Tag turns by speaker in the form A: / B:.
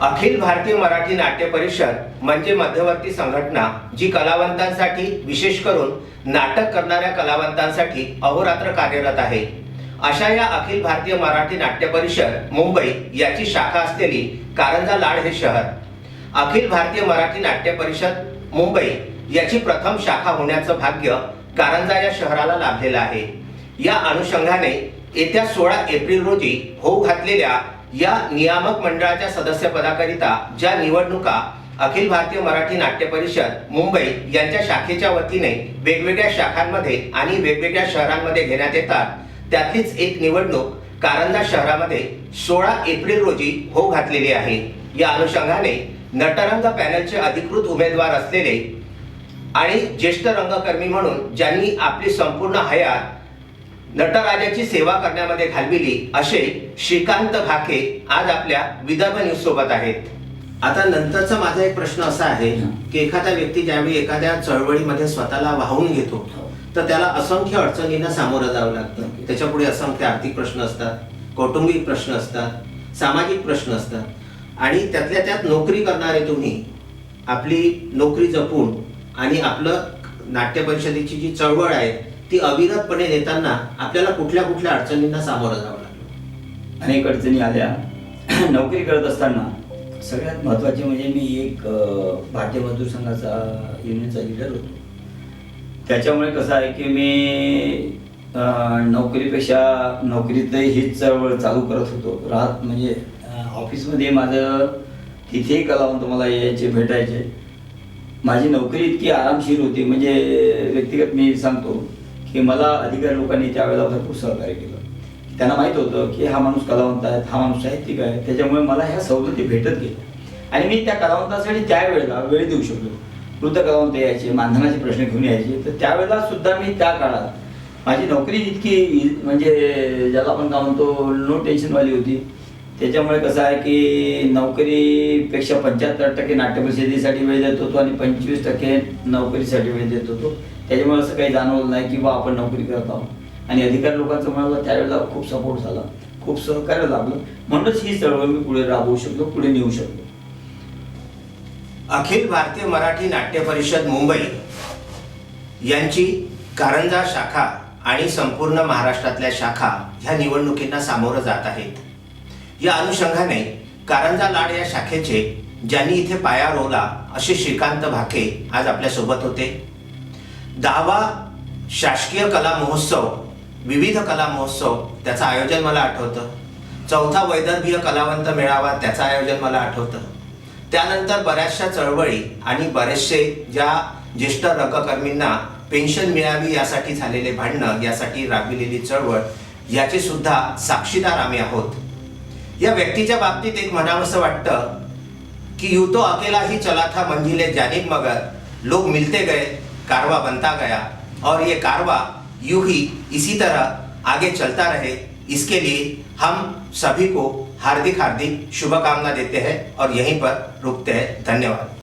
A: अखिल भारतीय मराठी नाट्य परिषद म्हणजे मध्यवर्ती संघटना जी कलावंतांसाठी विशेष करून नाटक करणाऱ्या कलावंतांसाठी अहोरात्र कार्यरत आहे. अशा या अखिल भारतीय मराठी नाट्य परिषद मुंबई याची शाखा असलेली कारंजा लाड हे शहर. अखिल भारतीय मराठी नाट्य परिषद मुंबई याची प्रथम शाखा होण्याचं भाग्य कारंजा या शहराला लाभलेलं आहे. या अनुषंगाने येत्या सोळा एप्रिल रोजी होऊ घातलेल्या या नियामक मंडळाच्या सदस्यपदाकरिता ज्या निवडणुका अखिल भारतीय मराठी नाट्य परिषद मुंबई यांच्या शाखेच्या वतीने वेगवेगळ्या शाखांमध्ये आणि वेगवेगळ्या शहरांमध्ये घेण्यात येतात. त्यातलीच एक निवडणूक कारंजा शहरामध्ये सोळा एप्रिल रोजी हो घातलेली आहे. या अनुषंगाने नटरंग पॅनलचे अधिकृत उमेदवार असलेले आणि ज्येष्ठ रंगकर्मी म्हणून ज्यांनी आपली संपूर्ण हयात नटराजाची सेवा करण्यामध्ये घालविली असे श्रीकांत भाके आज आपल्या विदर्भ न्यूज सोबत आहेत. आता नंतरचा माझा एक प्रश्न असा आहे की एखादा व्यक्ती ज्यावेळी एखाद्या चळवळीमध्ये स्वतःला वाहून घेतो तर त्याला असंख्य अडचणींना सामोरं जावं लागतं. त्याच्या पुढे असंख्य आर्थिक प्रश्न असतात कौटुंबिक प्रश्न असतात सामाजिक प्रश्न असतात. आणि त्यातल्या त्यात नोकरी करणारे तुम्ही आपली नोकरी जपून आणि आपलं नाट्य परिषदेची जी चळवळ आहे ती अविरतपणे नेताना आपल्याला कुठल्या कुठल्या अडचणींना सामोरं जावं लागलं.
B: अनेक अडचणी आल्या. नोकरी करत असताना सगळ्यात महत्त्वाचे म्हणजे मी एक भारतीय मजदूर संघाचा युनियनचा लिडर होतो. त्याच्यामुळे कसं आहे की मी नोकरीपेक्षा नोकरीत हीच चळवळ चालू करत होतो. राहत म्हणजे ऑफिसमध्ये माझं तिथेही कलावंत मला यायचे भेटायचे. माझी नोकरी इतकी आरामशीर होती. म्हणजे व्यक्तिगत मी सांगतो की मला अधिकारी लोकांनी त्यावेळेला भरपूर सहकार्य केलं. त्यांना माहीत होतं की हा माणूस कलावंत आहे हा माणूस साहित्यिक आहे. त्याच्यामुळे मला ह्या सवलती भेटत गेल्या. आणि मी त्या कलावंतासाठी त्यावेळेला वेळ देऊ शकलो. वृद्ध कलावंत यायचे मानधनाचे प्रश्न घेऊन यायचे. तर त्यावेळेला सुद्धा मी त्या काळात माझी नोकरी इतकी म्हणजे ज्याला आपण काय म्हणतो नो टेन्शनवाली होती. त्याच्यामुळे कसं आहे की नोकरीपेक्षा पंच्याहत्तर टक्के नाट्य परिषदेसाठी वेळ देत होतो आणि पंचवीस टक्के नोकरीसाठी वेळ देत होतो. त्याच्यामुळे असं काही जाणवलं नाही की बा आपण नोकरी करत आहोत. आणि अधिकारी लोकांचं मला त्यावेळेला खूप सपोर्ट झाला. खूप सहकार्य लाभलं. म्हणूनच ही चळवळ मी पुढे राबवू शकलो पुढे नेऊ शकलो.
A: अखिल भारतीय मराठी नाट्य परिषद मुंबई यांची कारंजा शाखा आणि संपूर्ण महाराष्ट्रातल्या शाखा ह्या निवडणुकींना सामोरं जात आहेत. या अनुषंगाने कारंजा लाड या शाखेचे ज्यांनी इथे पाया रोवला असे श्रीकांत भाके आज आपल्यासोबत होते. दहावा शासकीय कला महोत्सव विविध कला महोत्सव त्याचं आयोजन मला आठवतं. चौथा वैदर्भीय कलावंत मेळावा त्याचं आयोजन मला आठवतं. त्यानंतर बऱ्याचशा चळवळी आणि बरेचसे ज्या ज्येष्ठ रंगकर्मींना पेन्शन मिळावी यासाठी झालेले भांडणं यासाठी राबविलेली चळवळ याचे सुद्धा साक्षीदार आम्ही आहोत. या व्यक्तीच्या बाबतीत एक म्हणावंसं वाटतं कि यूँ तो अकेला ही चला था मंजिले जानिब मगर लोग मिलते गए, कारवा बनता गया. और ये कारवा यू ही इसी तरह आगे चलता रहे. इसके लिए हम सभी को हार्दिक हार्दिक शुभकामना देते हैं और यहीं पर रुकते हैं. धन्यवाद.